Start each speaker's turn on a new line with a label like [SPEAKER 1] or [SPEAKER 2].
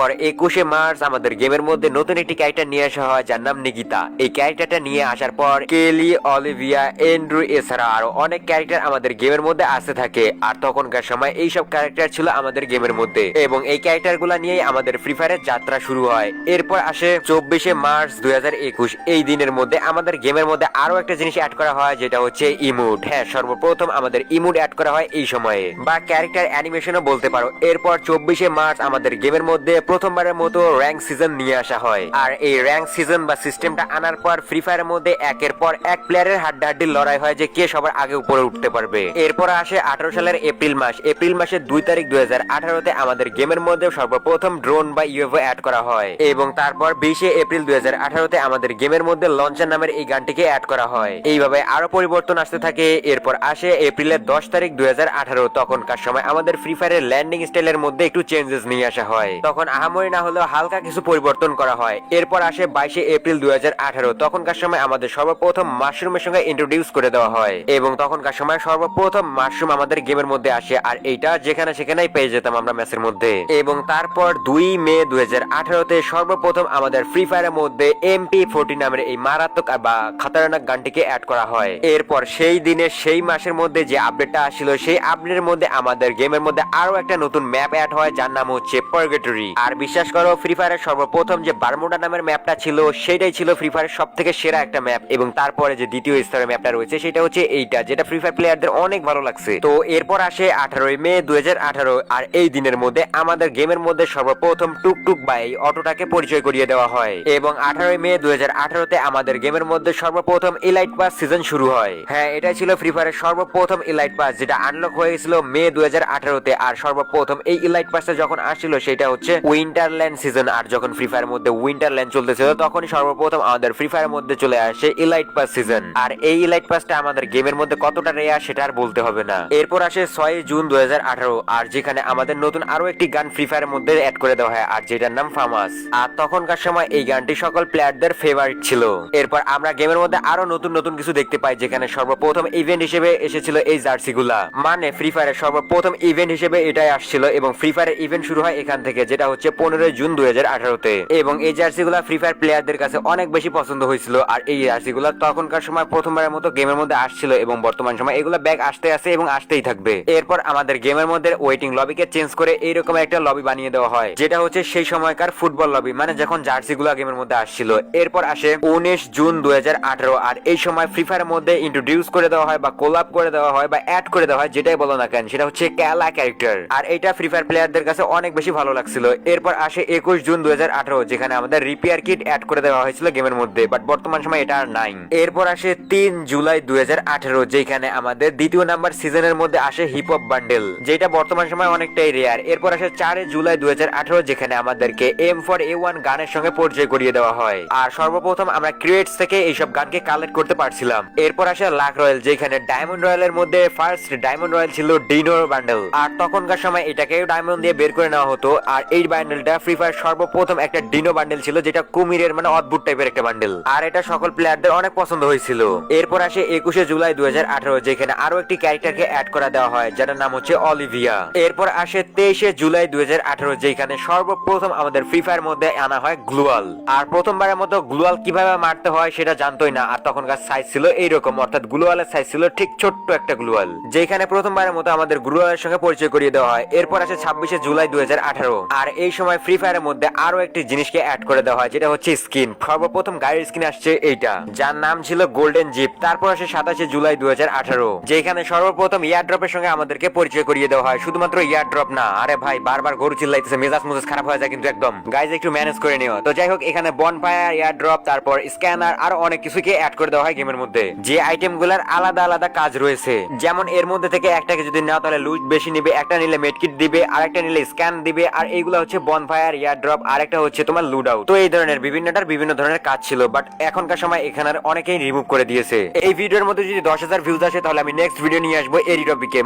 [SPEAKER 1] এরপর একুশে মার্চ আমাদের গেমের মধ্যে নতুন একটি ক্যারেক্টার নিয়ে আসা হয়, যার নাম নিকিতা। এই ক্যারেক্টারটা নিয়ে আসার পর কেলি, অলিভিয়া, এন্ড্রু, এছাড়া আরও অনেক ক্যারেক্টার আমাদের গেমের মধ্যে আসতে থাকে। আর তখনকার সময় এইসব ক্যারেক্টার ছিল আমাদের গেমের মধ্যে। এবং এই ক্যারেক্টারগুলা নিয়েই আমাদের ফ্রি ফায়ারের যাত্রা শুরু হয়। এরপর আসে চব্বিশে মার্চ দুই হাজার একুশ। এই দিনের মধ্যে আমাদের গেমের মধ্যে আরও একটা জিনিস অ্যাড করা হয়, যেটা হচ্ছে ইমুড হ্যাঁ সর্বপ্রথম আমাদের ইমুড অ্যাড করা হয় এই সময়ে। বা ক্যারেক্টার অ্যানিমেশনও বলতে পারো। এরপর চব্বিশে মার্চ আমাদের গেমের মধ্যে প্রথমবারের মতো র্যাঙ্ক সিজন নিয়ে আসা হয়। আর এই র্যাঙ্ক সিজন বা সিস্টেমটা আনার পর ফ্রি ফায়ারের মধ্যে একের পর এক প্লেয়ারের হাড্ডাহাড্ডি লড়াই হয় যে কে সবার আগে উপরে উঠতে পারবে। এরপর আসে আঠারো সালের এপ্রিল মাস। এপ্রিল মাসের দুই তারিখ দুই হাজার আঠারোতে আমাদের গেমের মধ্যে সর্বপ্রথম ড্রোন বা ইউএফও অ্যাড করা হয়। এবং তারপর বিশে এপ্রিল দুই হাজার আঠারোতে আমাদের গেমের মধ্যে লঞ্চার নামের এই গানটিকে অ্যাড করা হয়। এইভাবে আরও পরিবর্তন আসতে থাকে। এরপর আসে এপ্রিলের দশ তারিখ দুই হাজার আঠারো। তখনকার সময় আমাদের ফ্রি ফায়ারের ল্যান্ডিং স্টাইলের মধ্যে একটু চেঞ্জেস নিয়ে আসা হয়। তখন আহামরি না হলেও হালকা কিছু পরিবর্তন করা হয়। এরপর আসে বাইশে এপ্রিল দুই হাজার আঠারো। তখনকার সময় আমাদের সর্বপ্রথম মাশরুমের সঙ্গে ইন্ট্রোডিউস করে দেওয়া হয়। এবং তখনকার সময় সর্বপ্রথম মাশরুম আমাদের গেমের মধ্যে আসে, আর এইটা যেখানে সেখানেই পেয়ে যেতাম আমরা ম্যাচের মধ্যে। এবং তারপর দুই মে দুই আঠারোতে সর্বপ্রথম আমাদের ফ্রি ফায়ারের মধ্যে এমপি ফোর্টি নামের এই মারাত্মক বা খাতারনাক গানটিকে অ্যাড করা হয়। এরপর সেই দিনে সেই মাসের মধ্যে যে আপডেটটা আসছিল, সেই আপডেটের মধ্যে আমাদের গেমের মধ্যে আরও একটা নতুন ম্যাপ অ্যাড হয়, যার নাম হচ্ছে পার্গেটরি আর বিশ্বাস করো ফ্রি ফায়ারের সর্বপ্রথম যে বারমুডা নামের ম্যাপটা ছিল সেটাই ছিল ফ্রি ফায়ারের সব থেকে সেরা একটা ম্যাপ এবং তারপরে যে দ্বিতীয় স্তরের ম্যাপটা রয়েছে, সেটা হচ্ছে এইটা, যেটা ফ্রি ফায়ার প্লেয়ারদের অনেক ভালো লাগছে। তো এরপর আসে আঠারোই মে দুই আর এই দিনের মধ্যে আমাদের গেমের মধ্যে সর্বপ্রথম টুকটুক বা এই অটোটাকে পরিচয় করিয়ে দেওয়া হয় এবং আঠারোই মে দুই তে আমাদের গেমের মধ্যে সর্বপ্রথম ইলাইট পাস সিজন শুরু হয়। হ্যাঁ এটা ছিল ফ্রি ফায়ারের সর্বপ্রথম ইলাইট পাস যেটা আনলক হয়েছিল মে দুই তে আর সর্বপ্রথম এই ইলাইট পাসটা যখন আসছিল, সেটা হচ্ছে উইন্টারল্যান্ড সিজন আর যখন ফ্রি ফায়ারের মধ্যে উইন্টারল্যান্ড চলতেছিল, তখনই সর্বপ্রথম আমাদের ফ্রি ফায়ারের মধ্যে চলে আসে ইলাইট পাস সিজন আর এই ইলাইট পাসটা আমাদের গেমের মধ্যে কতটা রেয়ার সেটা আর বলতে হবে না। এরপর আসে ছয় জুন দুই আর যেখানে আমাদের নতুন আরও একটি গান ফ্রি ফায়ারের মধ্যে অ্যাড করে দেওয়া হয়, আর যেটার নাম ফামাস আর তখনকার সময় এই গানটি সকল প্লেয়ারদের ফেভারিট ছিল। এরপর আমরা গেমের মধ্যে আরও নতুন নতুন কিছু দেখতে পাই, যেখানে সর্বপ্রথম ইভেন্ট হিসেবে এসেছিল এই জার্সি গুলা মানে ফ্রি ফায়ারের সর্বপ্রথম ইভেন্ট হিসেবে এটাই আসছিল, এবং ফ্রি ফায়ারের ইভেন্ট শুরু হয় এখান থেকে, যেটা পনেরোই জুন দুই হাজার আঠারোতে। এবং এই জার্সি গুলা ফ্রি ফায়ার প্লেয়ারদের কাছে অনেক বেশি পছন্দ হয়েছিল। আর এই জার্সি গুলা তখনকার সময় প্রথমবারের মতো গেমের মধ্যে আসছিল এবং বর্তমান সময় এগুলো ব্যাগ আসতে আসে এবং আসতেই থাকবে। এরপর আমাদের গেমের মধ্যে ওয়েটিং লবিকে চেঞ্জ করে এইরকম একটা লবি বানিয়ে দেওয়া হয়, যেটা হচ্ছে সেই সময়কার ফুটবল লবি মানে যখন জার্সি গুলা গেমের মধ্যে আসছিল। এরপর আসে উনিশ জুন দুই হাজার আঠারো, আর এই সময় ফ্রি ফায়ারের মধ্যে ইন্ট্রোডিউস করে দেওয়া হয় বা কোলাপ করে দেওয়া হয় বা অ্যাড করে দেওয়া হয়, যেটাই বলো না কেন, সেটা হচ্ছে ক্যালা ক্যারেক্টার আর এটা ফ্রি ফায়ার প্লেয়ারদের কাছে অনেক বেশি ভালো লাগছিল এরপর আসে একুশ জুন দুই হাজার আঠারো, যেখানে আমাদের রিপেয়ার কিট অ্যাড করে দেওয়া হয়েছিল গেমের মধ্যে বাট বর্তমান সময় এটা আর নাই। এরপর আসে তিন জুলাই দুই যেখানে আমাদের দ্বিতীয় নাম্বার সিজনের মধ্যে আসে হিপ হপ বান্ডেল যেটা বর্তমান সময় অনেকটাই রেয়ার এরপর আসে চারে জুলাই দুই যেখানে আমাদেরকে এম ফর এ ওয়ান গানের সঙ্গে পরিচয় করিয়ে দেওয়া হয়। আর সর্বপ্রথম আমরা ক্রিয়েটস থেকে এইসব গানকে কালেক্ট করতে পারছিলাম। এরপর আসে লাক রয়্যাল যেখানে ডায়মন্ড রয়্যালের মধ্যে ফার্স্ট ডায়মন্ড রয়্যাল ছিল ডিনোর বান্ডেল আর তখনকার সময় এটাকে ডায়মন্ড দিয়ে বের করে নেওয়া হতো। আর এই বান্ডেলটা ফ্রি ফায়ার সর্বপ্রথম একটা ডিনো বান্ডেল ছিল, যেটা কুমিরের মানে অদ্ভুত টাইপের একটা বান্ডেল আর এটা সকল প্লেয়ারদের অনেক পছন্দ হয়েছিল। এরপর আসে একুশে জুলাই দুই যেখানে আরও একটি ক্যারেক্টারকে অ্যাড করা দেওয়া হয়, যার নাম হচ্ছে অলিভিয়া এরপর আসে তেইশে জুলাই দুই যেখানে সর্বপ্রথম আমাদের ফ্রি ফায়ার মধ্যে আনা হয় গ্লুয়াল আর প্রথমবারের মতো গ্লুয়াল কীভাবে মারতে হয় সেটা জানতোই না, আর তখনকার সাইজ ছিল এইরকম, অর্থাৎ গ্লুয়ালের সাইজ ছিল ঠিক ছোট্ট একটা গ্লুয়াল যেখানে প্রথমবারের মতো আমাদের গ্লুয়ালের সঙ্গে পরিচয় করিয়ে দেওয়া হয়। এরপর আসে ছাব্বিশে জুলাই দুই হাজার আঠারো। আর এই সময় ফ্রি ফায়ারের মধ্যে আরও একটি জিনিসকে অ্যাড করে দেওয়া হয়, যেটা হচ্ছে স্কিন সর্বপ্রথম গাড়ির স্কিন আসছে এইটা। যার নাম ছিল গোল্ডেন জিপ তারপর আসে সাতাশে জুলাই দুই যেখানে সর্বপ্রথম ইয়ার ড্রপের সঙ্গে আমাদেরকে পরিচয় করিয়ে দেওয়া হয়। শুধুমাত্র ইয়ার ড্রপ না, আরে ভাই, বারবার গরু চিল্লাইতেছে, মেজাজ মুজাজ খারাপ হয়ে যায় কিন্তু একদম। গাইজ একটু ম্যানেজ করে নিও। তো যাই হোক, এখানে বন ফায়ার ইয়ার ড্রপ তারপর স্ক্যানার আর অনেক কিছুকে অ্যাড করে দেওয়া হয় গেমের মধ্যে। যে আইটেমগুলার আলাদা আলাদা কাজ রয়েছে, যেমন এর মধ্যে থেকে একটাকে যদি নাও, তাহলে লুট বেশি নিবে, একটা নিলে মেডকিট দিবে আর একটা নিলে স্ক্যান দিবে, আর এইগুলো হচ্ছে বন ফায়ার ইয়ার ড্রপ আর একটা হচ্ছে তোমার লুড আউট তো এই ধরনের বিভিন্নটার বিভিন্ন ধরনের কাজ ছিল বাট এখনকার সময় এখানে অনেকেই রিমুভ করে দিয়েছে। এই ভিডিওর মধ্যে যদি দশ হাজার ভিউজ আসে, তাহলে আমি নেক্সট ভিডিও নিয়ে আসব এই টপিকে